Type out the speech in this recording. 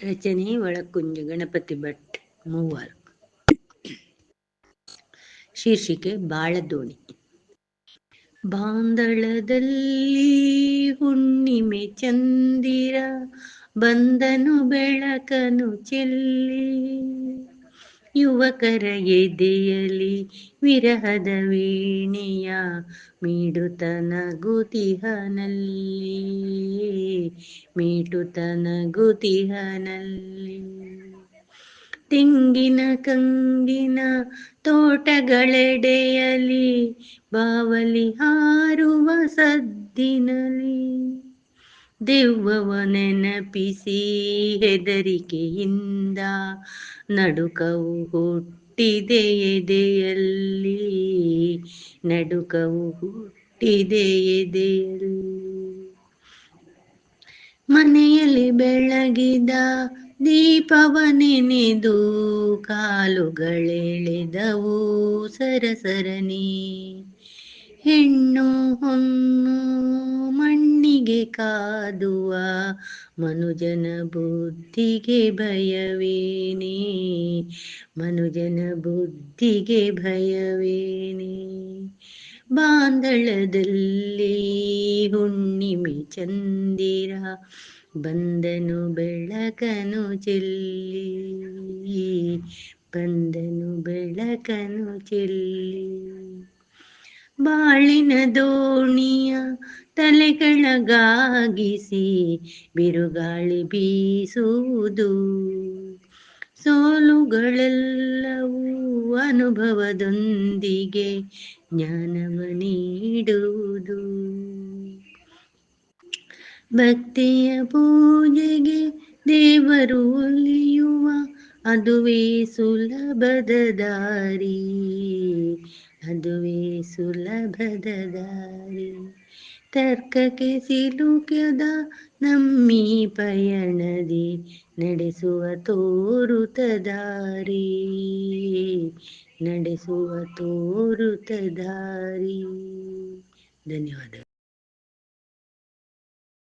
ರಚನೆ ಒಳಕುಂಜ ಗಣಪತಿ ಭಟ್ ಮೂವರು. ಶೀರ್ಷಿಕೆ ಬಾಳದೋಣಿ. ಬಾಂದಳದಲ್ಲಿ ಹುಣ್ಣಿಮೆ ಚಂದಿರ ಬಂದನು ಬೆಳಕನು ಚೆಲ್ಲಿ. ಯುವಕರ ಎದೆಯಲಿ ವಿರಹದ ವೀಣೆಯ ಮೀಡುತನ ಗುತಿಹನಲ್ಲಿ ಮೀಟುತನ ಗುತಿಹನಲ್ಲಿ. ತೆಂಗಿನ ಕಂಗಿನ ತೋಟಗಳೆಡೆಯಲಿ ಬಾವಲಿ ಹಾರುವ ಸದ್ದಿನಲಿ ದೆವ್ವವ ನೆನಪಿಸಿ ಹೆದರಿಕೆಯಿಂದ ನಡುಕವು ಹುಟ್ಟಿದೆ ಎದೆಯಲ್ಲಿ. ನಡುಕವು ಹುಟ್ಟಿದೆ ಎದೆಯಲ್ಲಿ. ಮನೆಯಲ್ಲಿ ಬೆಳಗಿದ ದೀಪವ ನೆನೆದು ಕಾಲುಗಳೆಳೆದವು ಸರಸರನಿ ಹೆಣ್ಣು ಮಣ್ಣಿಗೆ ಕಾದುವ ಮನುಜನ ಬುದ್ಧಿಗೆ ಭಯವೇನೆ. ಮನುಜನ ಬುದ್ಧಿಗೆ ಭಯವೇನೆ. ಬಾಂದಳದಲ್ಲಿ ಹುಣ್ಣಿಮೆ ಚಂದಿರ ಬಂದನು ಬೆಳಕನು ಚೆಲ್ಲಿ. ಬಂದನು ಬೆಳಕನು ಚೆಲ್ಲಿ. ಬಾಳಿನ ದೋಣಿಯ ತಲೆ ಕೆಳಗಾಗಿಸಿ ಬಿರುಗಾಳಿ ಬೀಸುವುದು. ಸೋಲುಗಳೆಲ್ಲವೂ ಅನುಭವದೊಂದಿಗೆ ಜ್ಞಾನವ ನೀಡುವುದು. ಭಕ್ತಿಯ ಪೂಜೆಗೆ ದೇವರು ಒಲಿಯುವ ಅದುವೇ ಸುಲಭದ ದಾರಿ. ಅದುವೇ ಸುಲಭದ ದಾರಿ. ತರ್ಕಕ್ಕೆ ಸಿಲುಕದ ನಮ್ಮಿ ಪಯಣದಿ ನಡೆಸುವ ತೋರುತ ದಾರಿ ನಡೆಸುವ ತೋರುತ ದಾರಿ ಧನ್ಯವಾದ